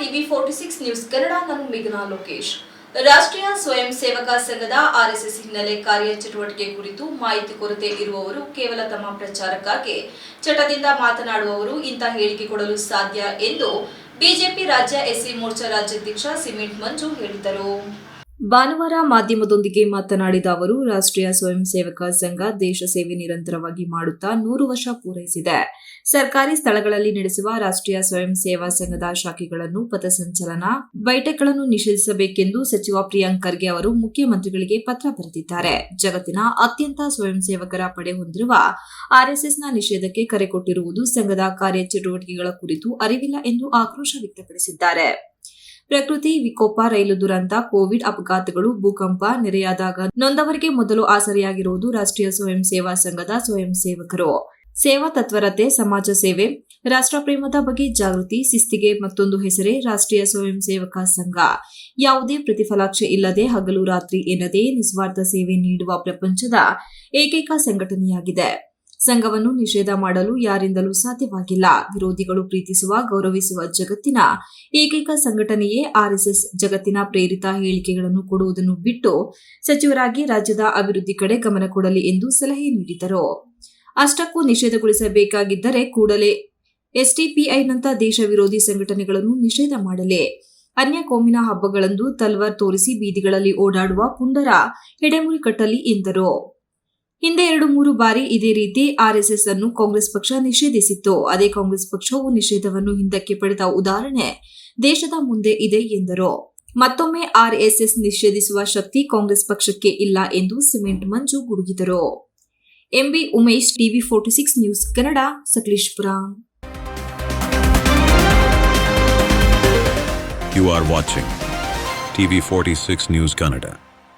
TV forty six news Kannada ನಾನು ಮೇಘನಾ ಲೋಕೇಶ್. ರಾಷ್ಟ್ರೀಯ ಸ್ವಯಂ ಸೇವಕ ಸಂಘದ ಆರ್ಎಸ್ಎಸ್ ಹಿನ್ನೆಲೆ ಕಾರ್ಯಚಟುವಟಿಕೆ ಕುರಿತು ಮಾಹಿತಿ ಕೊರತೆ ಇರುವವರು ಕೇವಲ ತಮ್ಮ ಪ್ರಚಾರಕ್ಕಾಗಿ ಚಟದಿಂದ ಮಾತನಾಡುವವರು ಇಂಥ ಹೇಳಿಕೆ ಕೊಡಲು ಸಾಧ್ಯ ಎಂದು ಬಿಜೆಪಿ ರಾಜ್ಯ ಎಸ್ಸಿ ಮೋರ್ಚಾ ರಾಜ್ಯಾಧ್ಯಕ್ಷ ಸಿಮೆಂಟ್ ಮಂಜು ಹೇಳಿದರು. ಭಾನುವಾರ ಮಾಧ್ಯಮದೊಂದಿಗೆ ಮಾತನಾಡಿದ ಅವರು, ರಾಷ್ಟ್ರೀಯ ಸ್ವಯಂ ಸೇವಕ ಸಂಘ ದೇಶ ಸೇವೆ ನಿರಂತರವಾಗಿ ಮಾಡುತ್ತಾ ನೂರು ವರ್ಷ ಪೂರೈಸಿದೆ. ಸರ್ಕಾರಿ ಸ್ಥಳಗಳಲ್ಲಿ ನಡೆಸುವ ರಾಷ್ಟ್ರೀಯ ಸ್ವಯಂ ಸೇವಾ ಸಂಘದ ಶಾಖೆಗಳನ್ನು ಪಥಸಂಚಲನ ಬೈಠಕ್ಗಳನ್ನು ನಿಷೇಧಿಸಬೇಕೆಂದು ಸಚಿವ ಪ್ರಿಯಾಂಕ್ ಖರ್ಗೆ ಅವರು ಮುಖ್ಯಮಂತ್ರಿಗಳಿಗೆ ಪತ್ರ ಬರೆದಿದ್ದಾರೆ. ಜಗತ್ತಿನ ಅತ್ಯಂತ ಸ್ವಯಂ ಸೇವಕರ ಪಡೆ ಹೊಂದಿರುವ ಆರ್ಎಸ್ಎಸ್ನ ನಿಷೇಧಕ್ಕೆ ಕರೆ ಕೊಟ್ಟಿರುವುದು ಸಂಘದ ಕಾರ್ಯಚಟುವಟಿಕೆಗಳ ಕುರಿತು ಅರಿವಿಲ್ಲ ಎಂದು ಆಕ್ರೋಶ ವ್ಯಕ್ತಪಡಿಸಿದ್ದಾರೆ. ಪ್ರಕೃತಿ ವಿಕೋಪ, ರೈಲು ದುರಂತ, ಕೋವಿಡ್ ಅಪಘಾತಗಳು, ಭೂಕಂಪ ನೆರೆಯಾದಾಗ ನೊಂದವರಿಗೆ ಮೊದಲು ಆಸರೆಯಾಗಿರುವುದು ರಾಷ್ಟ್ರೀಯ ಸ್ವಯಂ ಸೇವಾ ಸಂಘದ ಸ್ವಯಂ ಸೇವಕರು. ಸೇವಾ ತತ್ವರತೆ, ಸಮಾಜ ಸೇವೆ, ರಾಷ್ಟ್ರ ಪ್ರೇಮದ ಬಗ್ಗೆ ಜಾಗೃತಿ, ಶಿಸ್ತಿಗೆ ಮತ್ತೊಂದು ಹೆಸರೇ ರಾಷ್ಟ್ರೀಯ ಸ್ವಯಂ ಸೇವಕ ಸಂಘ. ಯಾವುದೇ ಪ್ರತಿಫಲಾಕ್ಷೆ ಇಲ್ಲದೆ ಹಗಲು ರಾತ್ರಿ ಎನ್ನದೇ ನಿಸ್ವಾರ್ಥ ಸೇವೆ ನೀಡುವ ಪ್ರಪಂಚದ ಏಕೈಕ ಸಂಘಟನೆಯಾಗಿದೆ. ಸಂಘವನ್ನು ನಿಷೇಧ ಮಾಡಲು ಯಾರಿಂದಲೂ ಸಾಧ್ಯವಾಗಿಲ್ಲ. ವಿರೋಧಿಗಳು ಪ್ರೀತಿಸುವ, ಗೌರವಿಸುವ ಜಗತ್ತಿನ ಏಕೈಕ ಸಂಘಟನೆಯೇ ಆರ್ಎಸ್ಎಸ್ ಜಗತ್ತಿನ ಪ್ರೇರಿತ ಹೇಳಿಕೆಗಳನ್ನು ಕೊಡುವುದನ್ನು ಬಿಟ್ಟು ಸಚಿವರಾಗಿ ರಾಜ್ಯದ ಅಭಿವೃದ್ಧಿ ಕಡೆ ಗಮನ ಕೊಡಲಿ ಎಂದು ಸಲಹೆ ನೀಡಿದರು. ಅಷ್ಟಕ್ಕೂ ನಿಷೇಧಗೊಳಿಸಬೇಕಾಗಿದ್ದರೆ ಕೂಡಲೇ ಎಸ್ಟಿಪಿಐನಂಥ ದೇಶ ವಿರೋಧಿ ಸಂಘಟನೆಗಳನ್ನು ನಿಷೇಧ ಮಾಡಲಿ. ಅನ್ಯ ಕೋಮಿನ ಹಬ್ಬಗಳಂದು ತಲ್ವಾರ್ ತೋರಿಸಿ ಬೀದಿಗಳಲ್ಲಿ ಓಡಾಡುವ ಪುಂಡರ ಹೆಡೆಮುರಿ ಕಟ್ಟಲಿ ಎಂದರು. ಹಿಂದೆ ಎರಡು ಮೂರು ಬಾರಿ ಇದೇ ರೀತಿ ಆರ್ಎಸ್ಎಸ್ ಅನ್ನು ಕಾಂಗ್ರೆಸ್ ಪಕ್ಷ ನಿಷೇಧಿಸಿತ್ತು. ಅದೇ ಕಾಂಗ್ರೆಸ್ ಪಕ್ಷವು ನಿಷೇಧವನ್ನು ಹಿಂದಕ್ಕೆ ಪಡೆದ ಉದಾಹರಣೆ ದೇಶದ ಮುಂದೆ ಇದೆ ಎಂದರು. ಮತ್ತೊಮ್ಮೆ ಆರ್ಎಸ್ಎಸ್ ನಿಷೇಧಿಸುವ ಶಕ್ತಿ ಕಾಂಗ್ರೆಸ್ ಪಕ್ಷಕ್ಕೆ ಇಲ್ಲ ಎಂದು cement Manju ಗುಡುಗಿದರು. MB Umesh, TV forty six news Kannada, Sakleshpur. You are watching forty 46 ನ್ಯೂಸ್ Kannada.